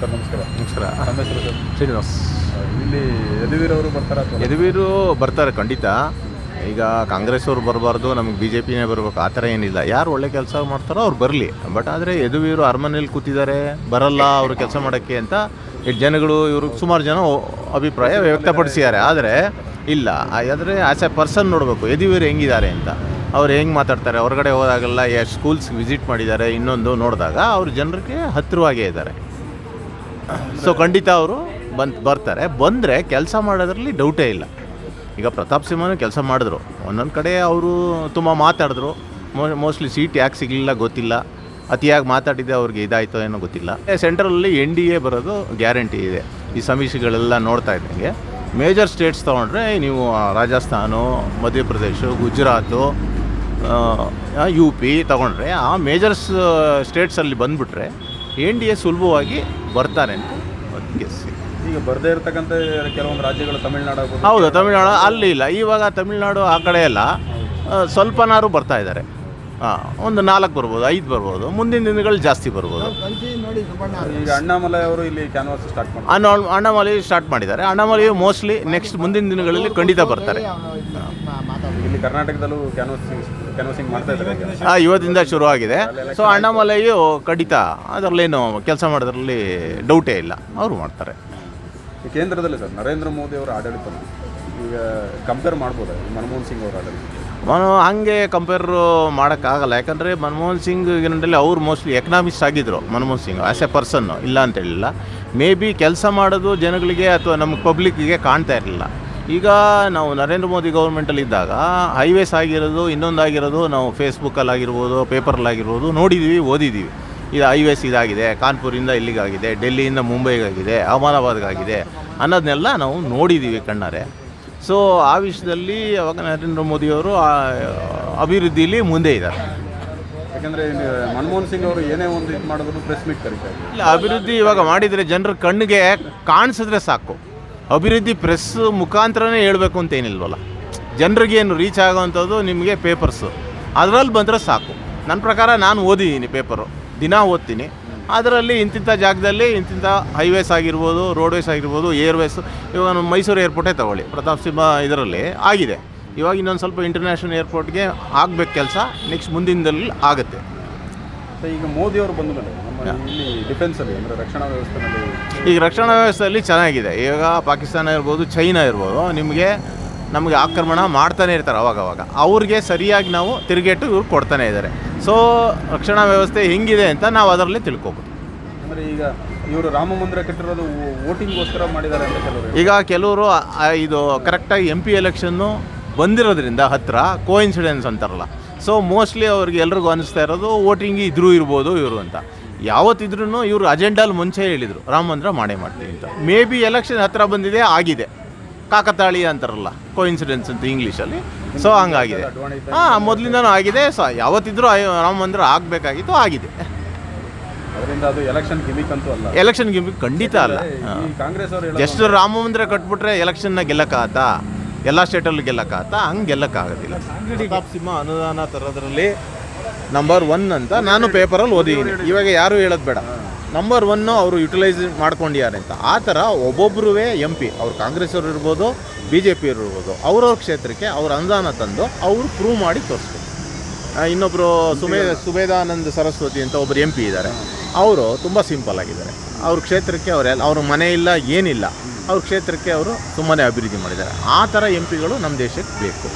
Sir ನಮಸ್ಕಾರ. ನಮಸ್ಕಾರ. ನಮ್ಮ ಹೆಸರು ಸರ್? ಶ್ರೀನಿವಾಸ್. ಇಲ್ಲಿ ಯದುವೀರ್ ಅವರು ಬರ್ತಾರ ಯದುವೀರು ಬರ್ತಾರೆ ಖಂಡಿತ. ಈಗ ಕಾಂಗ್ರೆಸ್ ಅವ್ರು ಬರಬಾರ್ದು ನಮಗೆ ಬಿ ಜೆ ಪಿನೇ ಬರಬೇಕು ಆ ಥರ ಏನಿಲ್ಲ. ಯಾರು ಒಳ್ಳೆ ಕೆಲಸ ಮಾಡ್ತಾರೋ ಅವ್ರು ಬರಲಿ. ಬಟ್ ಆದರೆ ಯದುವೀರು ಅರಮನೆಯಲ್ಲಿ ಕೂತಿದ್ದಾರೆ ಬರಲ್ಲ ಅವರು ಕೆಲಸ ಮಾಡೋಕ್ಕೆ ಅಂತ ಈ ಜನಗಳು ಇವರು ಸುಮಾರು ಜನ ಅಭಿಪ್ರಾಯ ವ್ಯಕ್ತಪಡಿಸಿದ್ದಾರೆ. ಆದರೆ ಇಲ್ಲ. ಆದರೆ ಆಸ್ ಎ ಪರ್ಸನ್ ನೋಡಬೇಕು ಯದುವೀರು ಹೆಂಗಿದ್ದಾರೆ ಅಂತ. ಅವ್ರು ಹೆಂಗೆ ಮಾತಾಡ್ತಾರೆ? ಹೊರಗಡೆ ಹೋದಾಗೆಲ್ಲ ಎಷ್ಟು ಸ್ಕೂಲ್ಸ್ ವಿಸಿಟ್ ಮಾಡಿದ್ದಾರೆ ಇನ್ನೊಂದು ನೋಡಿದಾಗ ಅವ್ರು ಜನರಿಗೆ ಹತ್ತಿರವಾಗೇ ಇದ್ದಾರೆ. ಸೊ ಖಂಡಿತ ಅವರು ಬಂದು, ಬರ್ತಾರೆ. ಬಂದರೆ ಕೆಲಸ ಮಾಡೋದ್ರಲ್ಲಿ ಡೌಟೇ ಇಲ್ಲ. ಈಗ ಪ್ರತಾಪ್ ಸಿಂಹನೂ ಕೆಲಸ ಮಾಡಿದ್ರು. ಒಂದೊಂದು ಕಡೆ ಅವರು ತುಂಬ ಮಾತಾಡಿದ್ರು. ಮೋಸ್ಟ್ಲಿ ಸೀಟ್ ಯಾಕೆ ಸಿಗಲಿಲ್ಲ ಗೊತ್ತಿಲ್ಲ. ಅತಿಯಾಗಿ ಮಾತಾಡಿದ್ದೆ ಅವ್ರಿಗೆ ಇದಾಯಿತೋ ಏನೋ ಗೊತ್ತಿಲ್ಲ. ಸೆಂಟ್ರಲಲ್ಲಿ ಎನ್ ಡಿ ಎ ಬರೋದು ಗ್ಯಾರಂಟಿ ಇದೆ. ಈ ಸಮೀಕ್ಷೆಗಳೆಲ್ಲ ನೋಡ್ತಾ ಇದ್ದಂಗೆ. ಮೇಜರ್ ಸ್ಟೇಟ್ಸ್ ತೊಗೊಂಡ್ರೆ ನೀವು ರಾಜಸ್ಥಾನು, ಮಧ್ಯಪ್ರದೇಶ, ಗುಜರಾತು ಯು ಪಿ ತೊಗೊಂಡ್ರೆ ಆ ಮೇಜರ್ಸ್ ಸ್ಟೇಟ್ಸಲ್ಲಿ ಬಂದುಬಿಟ್ರೆ ಎನ್ ಡಿ ಎ ಸುಲಭವಾಗಿ ಬರ್ತಾರೆ ಅಂತ ಗೆಸ್ ಈಗ ಬರದೇ ಇರತಕ್ಕಂಥ ಕೆಲವೊಂದು ರಾಜ್ಯಗಳು ತಮಿಳ್ನಾಡು ಆಗ್ಬೋದು. ಹೌದು ತಮಿಳ್ನಾಡು ಅಲ್ಲಿ ಇಲ್ಲ. ಇವಾಗ ತಮಿಳ್ನಾಡು ಆ ಕಡೆ ಎಲ್ಲ ಆ, ಸ್ವಲ್ಪನಾರು ಬರ್ತಾ ಇದ್ದಾರೆ. ಹಾಂ ಒಂದು ನಾಲ್ಕು ಬರ್ಬೋದು ಐದು ಬರ್ಬೋದು ಮುಂದಿನ ದಿನಗಳು ಜಾಸ್ತಿ ಬರ್ಬೋದು. ಈಗ ಅಣ್ಣಾಮಲೈ ಅವರು ಇಲ್ಲಿ ಕ್ಯಾನ್ವಾಸ್ ಸ್ಟಾರ್ಟ್ ಮಾಡ್ತಾರೆ. ಅಣ್ಣ ಅಣ್ಣಾಮಲೈ ಸ್ಟಾರ್ಟ್ ಮಾಡಿದ್ದಾರೆ. ಅಣ್ಣಾಮಲೈ ಮೋಸ್ಟ್ಲಿ ನೆಕ್ಸ್ಟ್ ಮುಂದಿನ ದಿನಗಳಲ್ಲಿ ಖಂಡಿತ ಬರ್ತಾರೆ. ಇಲ್ಲಿ ಕರ್ನಾಟಕದಲ್ಲೂ ಕ್ಯಾನ್ವಾಸಿಂಗ್ ಕ್ಯಾನ್ವಾಸಿಂಗ್ ಮಾಡ್ತಾ ಇದ್ದಾರೆ ಆ, ಇವತ್ತಿಂದ ಶುರುವಾಗಿದೆ. ಸೊ ಅಣ್ಣಾಮಲೈಯು ಖಂಡಿತ ಅದರಲ್ಲೇನು ಕೆಲಸ ಮಾಡೋದ್ರಲ್ಲಿ ಡೌಟೇ ಇಲ್ಲ. ಅವರು ಮಾಡ್ತಾರೆ. ಈ ಕೇಂದ್ರದಲ್ಲಿ ಸರ್ ನರೇಂದ್ರ ಮೋದಿ ಅವರ ಆಡಳಿತ ಈಗ ಕಂಪೇರ್ ಮಾಡ್ಬೋದಾ? ಈ ಮನಮೋಹನ್ ಸಿಂಗ್ ಅವರ ಆಡಳಿತ. ಮನ ಹಂಗೆ ಕಂಪೇರ್ ಮಾಡೋಕ್ಕಾಗಲ್ಲ. ಯಾಕಂದರೆ ಮನಮೋಹನ್ ಸಿಂಗ್ ಏನಂದರೆ ಅವ್ರು ಮೋಸ್ಟ್ಲಿ ಎಕನಾಮಿಸ್ಟ್ ಆಗಿದ್ದರು Manmohan Singh as a person ಇಲ್ಲ ಅಂತ ಹೇಳಿಲ್ಲ. ಮೇ ಬಿ ಕೆಲಸ ಮಾಡೋದು ಜನಗಳಿಗೆ ಅಥವಾ ನಮ್ಮ ಪಬ್ಲಿಕ್ಕಿಗೆ ಕಾಣ್ತಾ ಇರಲಿಲ್ಲ. ಈಗ ನಾವು ನರೇಂದ್ರ ಮೋದಿ ಗೌರ್ಮೆಂಟಲ್ಲಿ ಇದ್ದಾಗ ಹೈವೇಸ್ ಆಗಿರೋದು ಇನ್ನೊಂದಾಗಿರೋದು ನಾವು ಫೇಸ್ಬುಕ್ಕಲ್ಲಿ ಆಗಿರ್ಬೋದು ಪೇಪರಲ್ಲಾಗಿರ್ಬೋದು ನೋಡಿದ್ದೀವಿ ಓದಿದ್ದೀವಿ ಇದು ಹೈವೇಸ್ ಇದಾಗಿದೆ ಕಾನ್ಪುರಿಂದ ಇಲ್ಲಿಗಾಗಿದೆ ಡೆಲ್ಲಿಯಿಂದ ಮುಂಬೈಗಾಗಿದೆ ಅಹಮದಾಬಾದ್ಗಾಗಿದೆ ಅನ್ನೋದನ್ನೆಲ್ಲ ನಾವು ನೋಡಿದ್ದೀವಿ ಕಣ್ಣಾರೆ. ಸೊ ಆ ವಿಷಯದಲ್ಲಿ ಅವಾಗ ನರೇಂದ್ರ ಮೋದಿಯವರು ಅಭಿವೃದ್ಧಿಯಲ್ಲಿ ಅಭಿವೃದ್ಧಿಲಿ ಮುಂದೆ ಇದ್ದಾರೆ. ಯಾಕಂದರೆ ಮನಮೋಹನ್ ಸಿಂಗ್ ಅವರು ಏನೇ ಒಂದು ಇದು ಮಾಡಿದ್ರು ಪ್ರೆಸ್ ಮೀಟ್ ಕರೀತಾರೆ ಇಲ್ಲ ಅಭಿವೃದ್ಧಿ ಇವಾಗ ಮಾಡಿದರೆ ಜನರ ಕಣ್ಣಿಗೆ ಕಾಣಿಸಿದ್ರೆ ಸಾಕು. ಅಭಿವೃದ್ಧಿ ಪ್ರೆಸ್ ಮುಖಾಂತರನೇ ಹೇಳಬೇಕು ಅಂತ ಏನಿಲ್ವಲ್ಲ. ಜನರಿಗೆ ಏನು ರೀಚ್ ಆಗೋವಂಥದ್ದು ನಿಮಗೆ ಪೇಪರ್ಸು ಅದರಲ್ಲಿ ಬಂದರೆ ಸಾಕು. ನನ್ನ ಪ್ರಕಾರ ನಾನು ಓದಿದ್ದೀನಿ ಪೇಪರು ದಿನ ಓದ್ತೀನಿ. ಅದರಲ್ಲಿ ಇಂತಿಂಥ ಜಾಗದಲ್ಲಿ ಇಂತಿಂಥ ಹೈವೇಸ್ ಆಗಿರ್ಬೋದು ರೋಡ್ವೇಸ್ ಆಗಿರ್ಬೋದು ಏರ್ವೇಸ್ ಇವಾಗ ಮೈಸೂರು ಏರ್ಪೋರ್ಟೇ ತಗೊಳ್ಳಿ. ಪ್ರತಾಪ್ ಸಿಂಹ ಇದರಲ್ಲಿ ಆಗಿದೆ. ಇವಾಗ ಇನ್ನೊಂದು ಸ್ವಲ್ಪ ಇಂಟರ್ನ್ಯಾಷನಲ್ ಏರ್ಪೋರ್ಟ್ಗೆ ಆಗಬೇಕು ಕೆಲಸ. ನೆಕ್ಸ್ಟ್ ಮುಂದಿನದಲ್ಲಿ ಆಗುತ್ತೆ. ಈಗ ಮೋದಿ ಅವರು ಬಂದ ಮೇಲೆ ನಮ್ಮ ಇಲ್ಲಿ ಡಿಫೆನ್ಸ್ ಅಲ್ಲಿ ಅಂದ್ರೆ ರಕ್ಷಣಾ ಈಗ ರಕ್ಷಣಾ ವ್ಯವಸ್ಥೆಯಲ್ಲಿ ಚೆನ್ನಾಗಿದೆ. ಈಗ ಪಾಕಿಸ್ತಾನ ಇರ್ಬೋದು ಚೈನಾ ಇರ್ಬೋದು ನಿಮಗೆ ನಮಗೆ ಆಕ್ರಮಣ ಮಾಡ್ತಾನೆ ಇರ್ತಾರೆ ಅವಾಗವಾಗ. ಅವ್ರಿಗೆ ಸರಿಯಾಗಿ ನಾವು ತಿರುಗೇಟು ಇವ್ರು ಕೊಡ್ತಾನೆ ಇದ್ದಾರೆ. ಸೊ ರಕ್ಷಣಾ ವ್ಯವಸ್ಥೆ ಹೆಂಗಿದೆ ಅಂತ ನಾವು ಅದರಲ್ಲಿ ತಿಳ್ಕೊಬೋದು. ಅಂದರೆ ಈಗ ಇವರು ರಾಮ ಮಂದಿರ ಕಟ್ಟಿರೋದು ವೋಟಿಂಗ್ಗೋಸ್ಕರ ಮಾಡಿದ್ದಾರೆ ಅಂತ ಕೆಲವರು ಈಗ ಕೆಲವರು ಇದು ಕರೆಕ್ಟಾಗಿ ಎಂ ಪಿ ಎಲೆಕ್ಷನ್ನು ಬಂದಿರೋದ್ರಿಂದ ಹತ್ತಿರ ಕೋಇನ್ಸಿಡೆನ್ಸ್ ಅಂತಾರಲ್ಲ. ಸೊ ಮೋಸ್ಟ್ಲಿ ಅವ್ರಿಗೆ ಎಲ್ರಿಗೂ ಅನಿಸ್ತಾ ಇರೋದು ವೋಟಿಂಗ್ ಇದ್ರೂ ಇರ್ಬೋದು ಇವರು ಅಂತ. ಯಾವತ್ತಿದ್ರೂ ಇವರು ಅಜೆಂಡಲ್ಲಿ ಮುಂಚೆ ಹೇಳಿದರು ರಾಮ ಮಂದಿರ ಮಾಡೇ ಮಾಡ್ತೀವಿ ಅಂತ. ಮೇ ಬಿ ಎಲೆಕ್ಷನ್ ಹತ್ತಿರ ಬಂದಿದೆ ಆಗಿದೆ. ಕಾಕತಾಳಿ ಅಂತಾರಲ್ಲ ಕೋಇನ್ಸಿಡೆನ್ಸ್ ಅಂತ ಇಂಗ್ಲೀಷಲ್ಲಿ ಸೊ ಹಂಗಾಗಿದೆ. ಹಾಂ ಮೊದಲಿಂದನೂ ಆಗಿದೆ ಸೊ ಯಾವತ್ತಿದ್ರೂ ರಾಮ ಮಂದಿರ ಆಗಬೇಕಾಗಿತ್ತು ಆಗಿದೆ. ಅದರಿಂದ ಅದು ಎಲೆಕ್ಷನ್ ಗಿಮಿಕ್ ಅಂತೂ ಅಲ್ಲ. ಎಲೆಕ್ಷನ್ ಗಿಮಿಕ್ ಖಂಡಿತ ಅಲ್ಲ. ಕಾಂಗ್ರೆಸ್ ಜಸ್ಟ್ ರಾಮ ಮಂದಿರ ಕಟ್ಬಿಟ್ರೆ ಎಲೆಕ್ಷನ್ನ ಗೆಲ್ಲಕ್ಕಾಗತ್ತಾ? ಎಲ್ಲ ಸ್ಟೇಟಲ್ಲೂ ಗೆಲ್ಲಕ್ಕಾಗತ್ತಾ? ಹಂಗೆ ಗೆಲ್ಲಕ್ಕಾಗೋದಿಲ್ಲ. ಸಿಂಹ ಅನುದಾನ ತರೋದ್ರಲ್ಲಿ ನಂಬರ್ ಒನ್ ಅಂತ ನಾನು ಪೇಪರಲ್ಲಿ ಓದಿದ್ದೀನಿ. ಇವಾಗ ಯಾರು ಹೇಳೋದು ಬೇಡ. ನಂಬರ್ ಒನ್ನು ಅವರು ಯುಟಿಲೈಸ್ ಮಾಡ್ಕೊಂಡಿದ್ದಾರೆ ಅಂತ. ಆ ಥರ ಒಬ್ಬೊಬ್ಬರೂ ಎಂ ಪಿ ಅವ್ರು ಕಾಂಗ್ರೆಸ್ ಅವರು ಇರ್ಬೋದು ಬಿ ಜೆ ಪಿ ಇರ್ಬೋದು, ಅವ್ರವ್ರ ಕ್ಷೇತ್ರಕ್ಕೆ ಅವ್ರ ಅನುದಾನ ತಂದು ಅವರು ಪ್ರೂವ್ ಮಾಡಿ ತೋರಿಸ್ಬೇಕು. ಇನ್ನೊಬ್ಬರು ಸುಮೇ, ಸುಬೇದಾನಂದ್ ಸರಸ್ವತಿ ಅಂತ ಒಬ್ಬರು ಎಂ ಪಿ ಇದ್ದಾರೆ. ಅವರು ತುಂಬ ಸಿಂಪಲ್ ಆಗಿದ್ದಾರೆ. ಅವ್ರ ಕ್ಷೇತ್ರಕ್ಕೆ ಅವರೆಲ್ಲ, ಅವ್ರ ಮನೆ ಇಲ್ಲ, ಏನಿಲ್ಲ. ಅವ್ರ ಕ್ಷೇತ್ರಕ್ಕೆ ಅವರು ತುಂಬಾ ಅಭಿವೃದ್ಧಿ ಮಾಡಿದ್ದಾರೆ. ಆ ಥರ ಎಂ ಪಿಗಳು ನಮ್ಮ ದೇಶಕ್ಕೆ ಬೇಕು.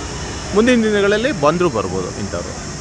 ಮುಂದಿನ ದಿನಗಳಲ್ಲಿ ಬಂದರೂ ಬರ್ಬೋದು ಇಂಥವ್ರು.